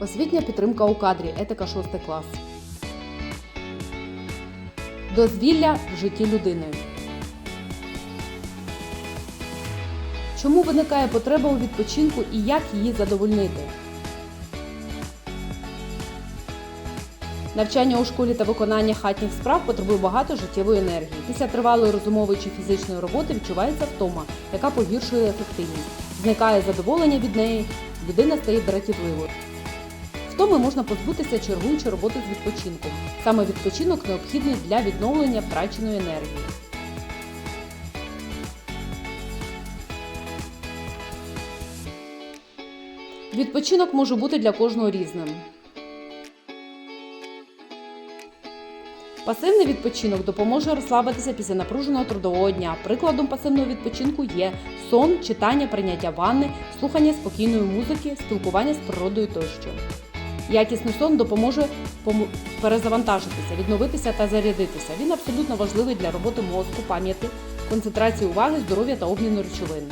Освітня підтримка у кадрі. Етика 6 клас. Дозвілля в житті людини. Чому виникає потреба у відпочинку і як її задовольнити? Навчання у школі та виконання хатніх справ потребує багато життєвої енергії. Після тривалої розумової чи фізичної роботи відчувається втома, яка погіршує ефективність. Зникає задоволення від неї, людина стає дратівливою. Втоми можна позбутися чергуючи роботи з відпочинком. Саме відпочинок необхідний для відновлення втраченої енергії. Відпочинок може бути для кожного різним. Пасивний відпочинок допоможе розслабитися після напруженого трудового дня. Прикладом пасивного відпочинку є сон, читання, прийняття ванни, слухання спокійної музики, спілкування з природою тощо. Якісний сон допоможе перезавантажитися, відновитися та зарядитися. Він абсолютно важливий для роботи мозку, пам'яті, концентрації уваги, здоров'я та обміну речовин.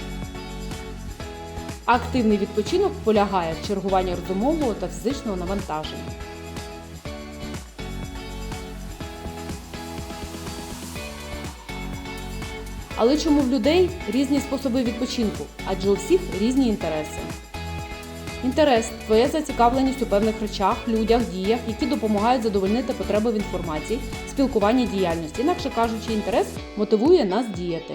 Активний відпочинок полягає в чергуванні розумового та фізичного навантаження. Але чому в людей різні способи відпочинку? Адже у всіх різні інтереси. Інтерес твоя зацікавленість у певних речах, людях, діях, які допомагають задовольнити потреби в інформації, спілкуванні діяльності. Інакше кажучи, інтерес мотивує нас діяти.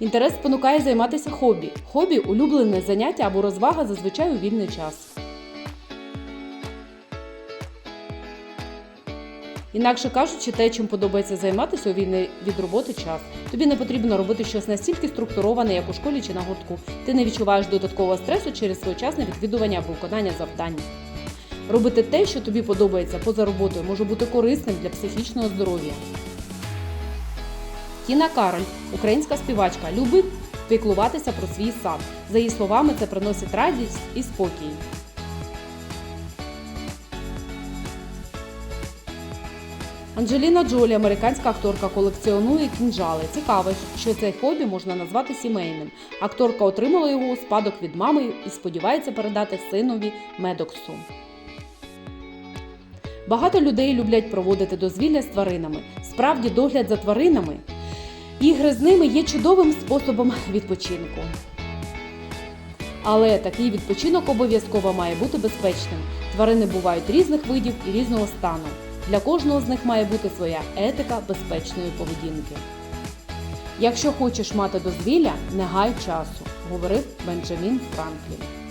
Інтерес спонукає займатися хобі. Хобі улюблене заняття або розвага зазвичай у вільний час. Інакше кажучи, те, чим подобається займатися у вільний від роботи час. Тобі не потрібно робити щось настільки структуроване, як у школі чи на гуртку. Ти не відчуваєш додаткового стресу через своєчасне відвідування або виконання завдань. Робити те, що тобі подобається поза роботою, може бути корисним для психічного здоров'я. Тіна Кароль, українська співачка, любить піклуватися про свій сад. За її словами, це приносить радість і спокій. Анджеліна Джолі, американська акторка, колекціонує кінжали. Цікаво, що цей хобі можна назвати сімейним. Акторка отримала його у спадок від мами і сподівається передати синові Медоксу. Багато людей люблять проводити дозвілля з тваринами. Справді, догляд за тваринами, ігри з ними є чудовим способом відпочинку. Але такий відпочинок обов'язково має бути безпечним. Тварини бувають різних видів і різного стану. Для кожного з них має бути своя етика безпечної поведінки. Якщо хочеш мати дозвілля, не гай часу, говорив Бенджамін Франклін.